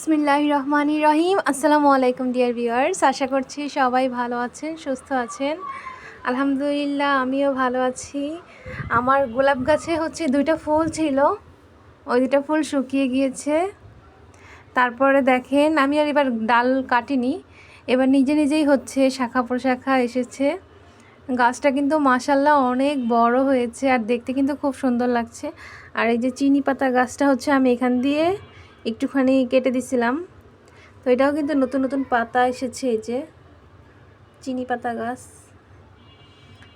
বিসমিল্লাহ রহমানি রহিম আসসালামু আলাইকুম, ডিয়ার ভিউয়ার্স। আশা করছি সবাই ভালো আছেন, সুস্থ আছেন। আলহামদুলিল্লাহ, আমিও ভালো আছি। আমার গোলাপ গাছে হচ্ছে দুইটা ফুল ছিল। ওই দুটা ফুল শুকিয়ে গিয়েছে। তারপরে দেখেন, আমি আর এবার ডাল কাটিনি। এবার নিজে নিজেই হচ্ছে শাখা প্রশাখা এসেছে। গাছটা কিন্তু মাসাল্লাহ অনেক বড় হয়েছে আর দেখতে কিন্তু খুব সুন্দর লাগছে। আর এই যে চিনি পাতা গাছটা হচ্ছে আমি এখান দিয়ে একটুখানি কেটে দিছিলাম। তো এটাও কিন্তু নতুন নতুন পাতা এসেছে এই যে, চিনি পাতা গাছ।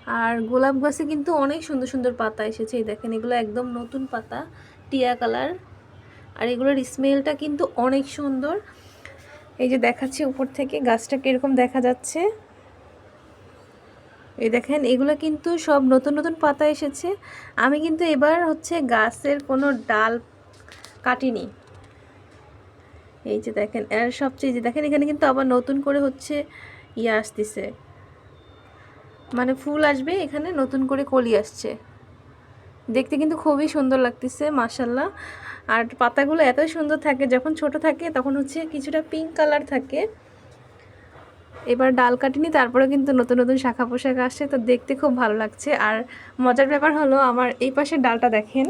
আর গোলাপ গাছে কিন্তু অনেক সুন্দর সুন্দর পাতা এসেছে। এই দেখেন, এগুলো একদম নতুন পাতা, টিয়া কালার। আর এগুলোর স্মেলটা কিন্তু অনেক সুন্দর। এই যে দেখাচ্ছি উপর থেকে, গাছটা কীরকম দেখা যাচ্ছে। এই দেখেন, এগুলো কিন্তু সব নতুন নতুন পাতা এসেছে। আমি কিন্তু এবার হচ্ছে গাছের কোনো ডাল কাটিনি। এই যে দেখেন এর সবচেয়ে যে দেখেন, এখানে কিন্তু আবার নতুন করে হচ্ছে ইয়ে আসতেছে। মানে ফুল আসবে, এখানে নতুন করে কলি আসছে। দেখতে কিন্তু খুবই সুন্দর লাগতেছে মাসাল্লাহ আর পাতাগুলো এত সুন্দর থাকে, যখন ছোট থাকে, তখন হচ্ছে কিছুটা পিঙ্ক কালার থাকে। এবার ডাল কাটিনি তারপরে কিন্তু নতুন নতুন শাখা পোশাক আসছে, তো দেখতে খুব ভালো লাগছে। আর মজার ব্যাপার হলো, আমার এই পাশের ডালটা দেখেন।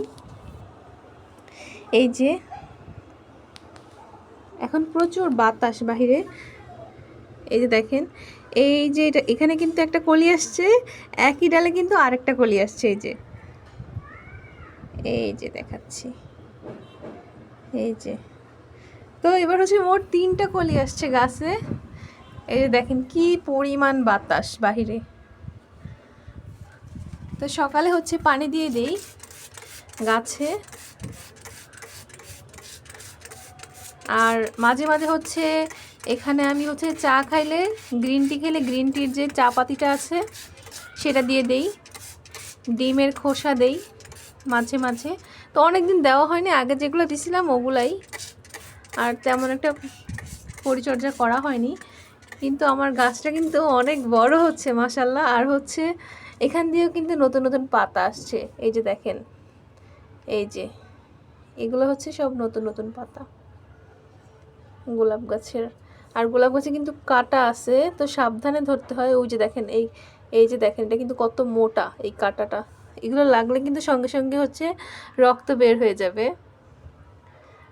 এই যে এখন প্রচুর বাতাস বাহিরে। এই যে দেখেন, এই যে এটা, এখানে কিন্তু একটা কলি আসছে, একই ডালে কিন্তু আরেকটা কলি আসছে, এই যে। এই যে দেখাচ্ছি। এই যে। তো এবার হচ্ছে মোট তিনটা কলি আসছে গাছে। এই যে দেখেন, কি পরিমাণ বাতাস বাহিরে। তো সকালে হচ্ছে পানি দিয়ে দেই গাছে। আর মাঝে মাঝে হচ্ছে এখানে আমি হচ্ছে চা খাইলে গ্রিন টি খেলে গ্রিন টির যে চা পাতিটা আছে, সেটা দিয়ে দেই। ডিমের খোসা দেই মাঝে মাঝে। তো অনেক দিন দেওয়া হয়নি, আগে যেগুলো দিছিলাম ওগুলাই। আর তেমন একটা পরিচর্যা করা হয়নি। কিন্তু আমার গাছটা কিন্তু অনেক বড় হচ্ছে মাসাল্লাহ আর হচ্ছে এখান দিয়েও কিন্তু নতুন নতুন পাতা আসছে। এই যে দেখেন, এই যে, এগুলো হচ্ছে সব নতুন নতুন পাতা। গোলাপ গাছের। আর গোলাপ গাছে কিন্তু কাটা আছে, তো সাবধানে ধরতে হয়। ওই যে দেখেন, এই এই যে দেখেন, এটা কিন্তু কত মোটা এই কাটাটা। এগুলো লাগলে কিন্তু সঙ্গে সঙ্গে হচ্ছে রক্ত বের হয়ে যাবে।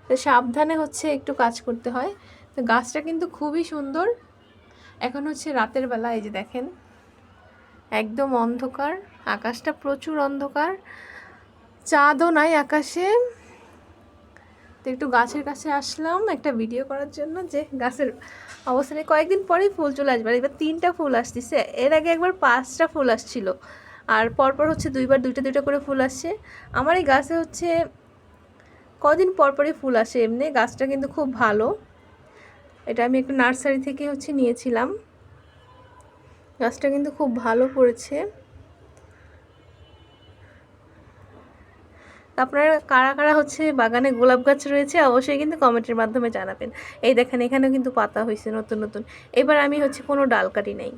তো সাবধানে হচ্ছে একটু কাজ করতে হয়। তো গাছটা কিন্তু খুবই সুন্দর। এখন হচ্ছে রাতের বেলা, এই যে দেখেন, একদম অন্ধকার, আকাশটা প্রচুর অন্ধকার। চাঁদও নাই আকাশে। তো একটু গাছের কাছে আসলাম একটা ভিডিও করার জন্য যে গাছের অবস্থানে কয়েকদিন পরেই ফুল চলে আসবে। আর এবার তিনটা ফুল আসতেছে। এর আগে একবার পাঁচটা ফুল আসছিল। আর পরপর হচ্ছে দুইবার দুইটা দুইটা করে ফুল আসছে আমার এই গাছে হচ্ছে কদিন পরপরই ফুল আসে। এমনি গাছটা কিন্তু খুব ভালো। এটা আমি একটা নার্সারি থেকে হচ্ছে নিয়েছিলাম। গাছটা কিন্তু খুব ভালো পড়েছে। আপনারা কারা কারা হচ্ছে বাগানে গোলাপ গাছ রয়েছে অবশ্যই কিন্তু কমেন্টের মাধ্যমে জানাবেন। এই দেখেন, এখানেও কিন্তু পাতা হয়েছে নতুন নতুন। এবার আমি হচ্ছে কোনো ডাল কাটি নাই।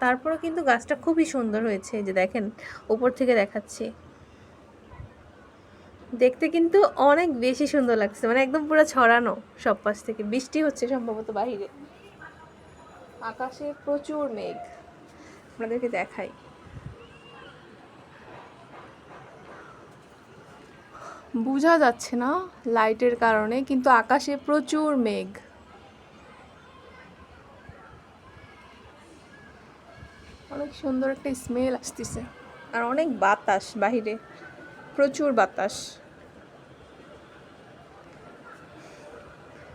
তারপরেও কিন্তু গাছটা খুবই সুন্দর হয়েছে যে দেখেন, উপর থেকে দেখাচ্ছি। দেখতে কিন্তু অনেক বেশি সুন্দর লাগছে মানে একদম পুরো ছড়ানো সব পাশ থেকে। বৃষ্টি হচ্ছে সম্ভবত বাহিরে আকাশে প্রচুর মেঘ। আপনাদেরকে দেখাই। বোঝা যাচ্ছে না লাইটের কারণে, কিন্তু আকাশে প্রচুর মেঘ। অনেক সুন্দর একটা স্মেল আসতেছে। আর অনেক বাতাস বাহিরে, প্রচুর বাতাস।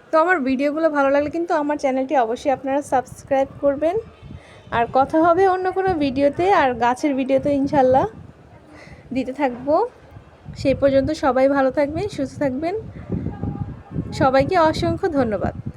তো আমার ভিডিওগুলো ভালো লাগলে কিন্তু আমার চ্যানেলটি অবশ্যই আপনারা সাবস্ক্রাইব করবেন। আর কথা হবে অন্য কোনো ভিডিওতে, আর গাছের ভিডিওতে ইনশাল্লাহ দিতে থাকব। সেই পর্যন্ত সবাই ভালো থাকবেন সুস্থ থাকবেন। সবাইকে অসংখ্য ধন্যবাদ।